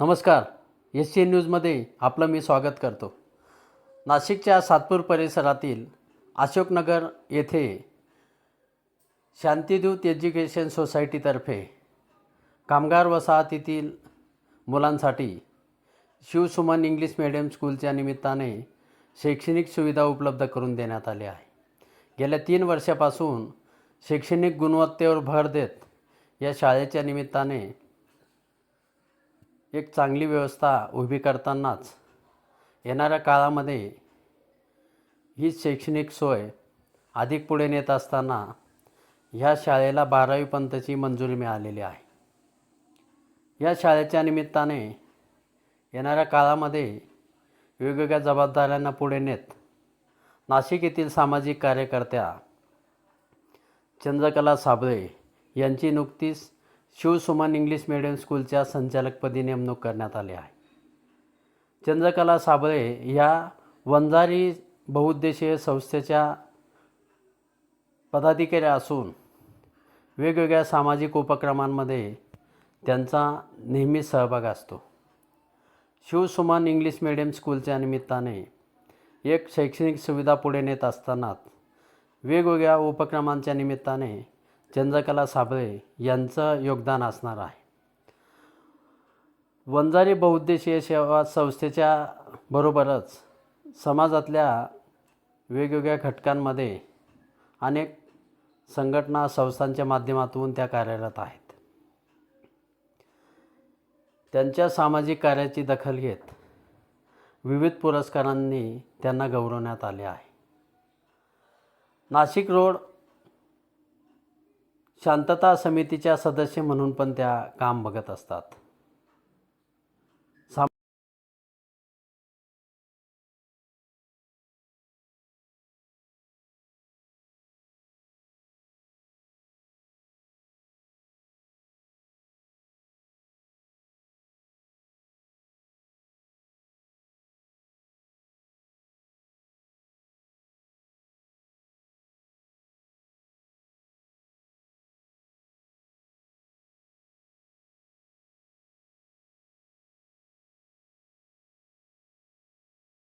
नमस्कार. S C N न्यूजमध्ये आपलं मी स्वागत करतो. नाशिकच्या सातपूर परिसरातील अशोकनगर येथे शांतिदूत एज्युकेशन सोसायटीतर्फे कामगार वसाहतीतील मुलांसाठी शिवसुमन इंग्लिश मिडियम स्कूलच्या निमित्ताने शैक्षणिक सुविधा उपलब्ध करून देण्यात आल्या आहे. गेल्या तीन वर्षापासून शैक्षणिक गुणवत्तेवर भर देत या शाळेच्या निमित्ताने एक चांगली व्यवस्था उभी करतानाच येणाऱ्या काळामध्ये ही शैक्षणिक सोय अधिक पुढे नेत असताना ह्या शाळेला बारावीपर्यंतची मंजुरी मिळालेली आहे. या शाळेच्या निमित्ताने येणाऱ्या काळामध्ये वेगवेगळ्या जबाबदाऱ्यांना पुढे नेत नाशिक येथील सामाजिक कार्यकर्त्या चंद्रकला साबळे यांची नुकतीच शिवसुमन इंग्लिश मिडियम स्कूलच्या संचालकपदी नेमणूक करण्यात आली आहे. चंद्रकला साबळे या वंजारी बहुउद्देशीय संस्थेच्या पदाधिकारी असून वेगवेगळ्या सामाजिक उपक्रमांमध्ये त्यांचा नेहमी सहभाग असतो. शिवसुमन इंग्लिश मिडियम स्कूलच्या निमित्ताने एक शैक्षणिक सुविधा पुढे नेत असतानाच वेगवेगळ्या उपक्रमांच्या निमित्ताने चंद्रकला साबळे यांचं योगदान असणार आहे. वंजारी बहुउद्देशीय सेवा संस्थेच्या बरोबरच समाजातल्या वेगवेगळ्या घटकांमध्ये अनेक संघटना संस्थांच्या माध्यमातून त्या कार्यरत आहेत. त्यांच्या सामाजिक कार्याची दखल घेत विविध पुरस्कारांनी त्यांना गौरवण्यात आले आहे. नाशिक रोड शांतता समितीच्या सदस्य म्हणून पण त्या काम बघत असतात.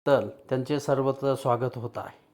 तर त्यांचे सर्वत्र स्वागत होत आहे.